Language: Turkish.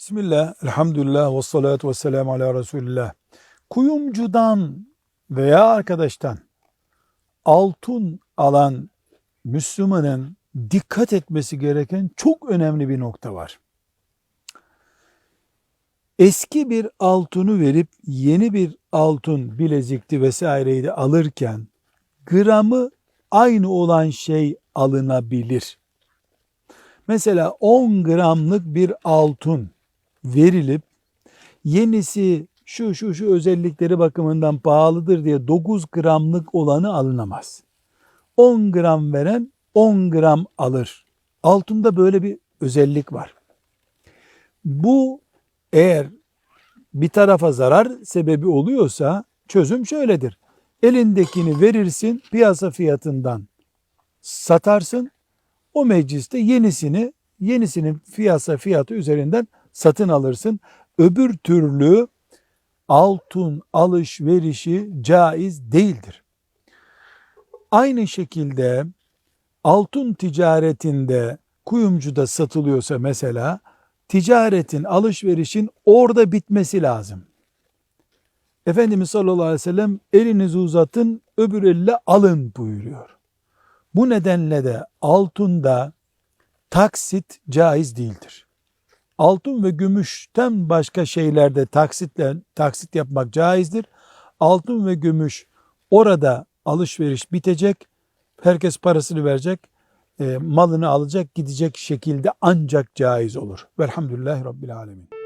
Bismillah, elhamdülillah, ve salatu ve selamu ala Resulillah. Kuyumcudan veya arkadaştan altın alan Müslümanın dikkat etmesi gereken çok önemli bir nokta var. Eski bir altını verip yeni bir altın bilezikti vesaireydi alırken gramı aynı olan şey alınabilir. Mesela 10 gramlık bir altın verilip yenisi şu şu şu özellikleri bakımından pahalıdır diye 9 gramlık olanı alınamaz. 10 gram veren 10 gram alır. Altında böyle bir özellik var. Bu eğer bir tarafa zarar sebebi oluyorsa çözüm şöyledir. Elindekini verirsin piyasa fiyatından satarsın. O mecliste yenisini yenisinin piyasa fiyatı üzerinden satın alırsın. Öbür türlü altın alışverişi caiz değildir. Aynı şekilde altın ticaretinde kuyumcuda satılıyorsa mesela ticaretin, alışverişin orada bitmesi lazım. Efendimiz sallallahu aleyhi ve sellem elinizi uzatın öbür elle alın buyuruyor. Bu nedenle de altında taksit caiz değildir. Altın ve gümüşten başka şeylerde taksitle taksit yapmak caizdir. Altın ve gümüş orada alışveriş bitecek. Herkes parasını verecek. e, malını alacak gidecek şekilde ancak caiz olur. Velhamdülillahi Rabbil Alemin.